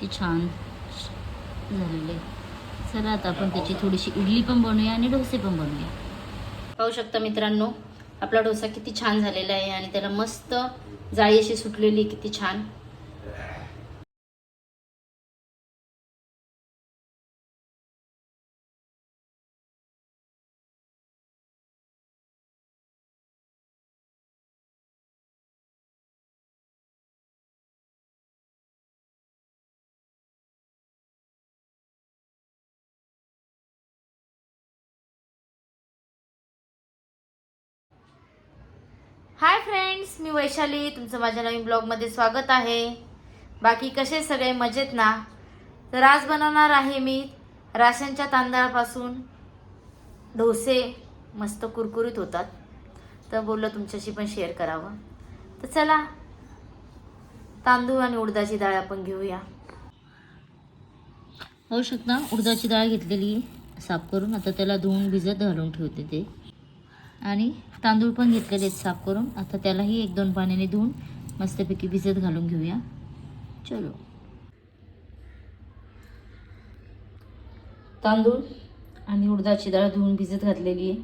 किती छान झालेले आहे चला आता आपण त्याची थोडीशी इडली पण बनवूया आणि डोसे पण बनवूया. पाहू शकता मित्रांनो आपला डोसा किती छान झालेला आहे आणि त्याला मस्त जाळी अशी सुटलेली आहे, किती छान. हाय फ्रेंड्स मी वैशाली. तुमचं माझ्या नवीन ब्लॉगमध्ये स्वागत आहे. बाकी कसे सगळे? मजेत ना? तर आज बनवणार आहे मी राशनच्या तांदळापासून डोसे. मस्त कुरकुरीत होतात. तर बोललं तुमच्याशी पण शेअर करावं. तर चला तांदूळ आणि उडदाची डाळ आपण घेऊया. होऊ शकता. उडदाची डाळ घेतलेली साफ करून आता त्याला धुवून भिजत घालून ठेवते ते. आणि तांदूळ पण घेतलेले आहेत साफ करून. आता त्यालाही एक दोन पाण्याने धुवून मस्तपैकी भिजत घालून घेऊया. चलो. तांदूळ आणि उडदाची डाळ धुवून भिजत घातलेली आहे.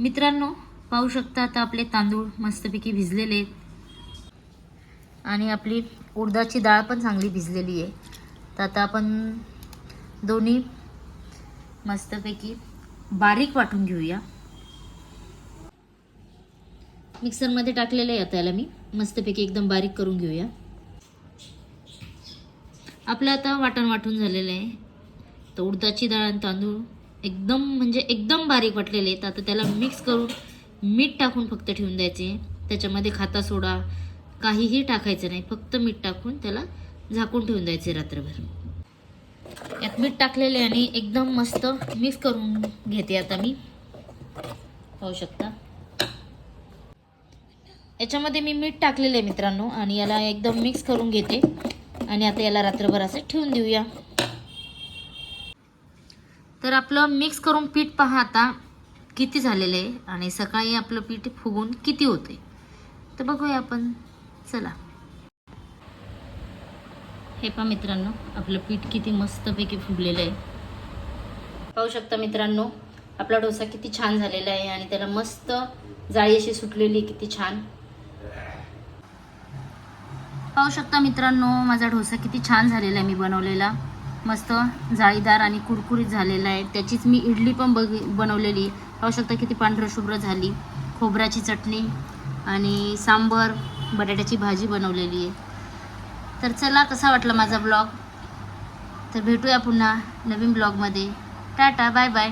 मित्रांनो पाहू शकता आता आपले तांदूळ मस्तपैकी भिजलेले आहेत. आणि आपली उडदाची डाळ पण चांगली भिजलेली आहे. तर आता आपण दोन्ही मस्तपैकी बारीक वाटून घेऊया. मिक्सरमध्ये टाकलेलं आहे आता याला मी. मस्तपैकी एकदम बारीक करून घेऊया. आपलं आता वाटण वाटून झालेलं आहे. तर उडदाची डाळ आणि तांदूळ एकदम म्हणजे एकदम बारीक वाटलेले आहेत. आता त्याला मिक्स करून मीठ टाकून फक्त ठेवून द्यायचे. त्याच्यामध्ये खाता सोडा काहीही टाकायचं नाही. फक्त मीठ टाकून त्याला झाकून ठेवून द्यायचे रात्रभर. यात मीठ टाकलेले आणि एकदम मस्त मिक्स करून घेते आता मी. पाहू शकता. याच्यामध्ये मी मीठ टाकलेलं आहे मित्रांनो आणि याला एकदम मिक्स करून घेते. आणि आता याला रात्रभर असं ठेवून देऊया. तर आपलं मिक्स करून पीठ पहा आता किती झालेलं आहे. आणि सकाळी आपलं पीठ फुगून किती होते तर बघूया आपण. चला. हे पहा मित्रांनो आपलं पीठ किती मस्तपैकी फुगलेलं आहे. पाहू शकता मित्रांनो आपला डोसा किती छान झालेला आहे आणि त्याला मस्त जाळी अशी सुटलेली आहे, किती छान. पाहू शकता मित्रांनो माझा डोसा किती छान झालेला आहे मी बनवलेला. मस्त जाळीदार आणि कुरकुरीत झालेला आहे. त्याचीच मी इडली पण बघ बनवलेली. पाहू शकता किती पांढरं शुभ्र झाली. खोबऱ्याची चटणी आणि सांबर बटाट्याची भाजी बनवलेली आहे. तर चला कसा वाटला माझा ब्लॉग तर भेटूया पुन्हा नवीन ब्लॉगमध्ये टाटा बाय बाय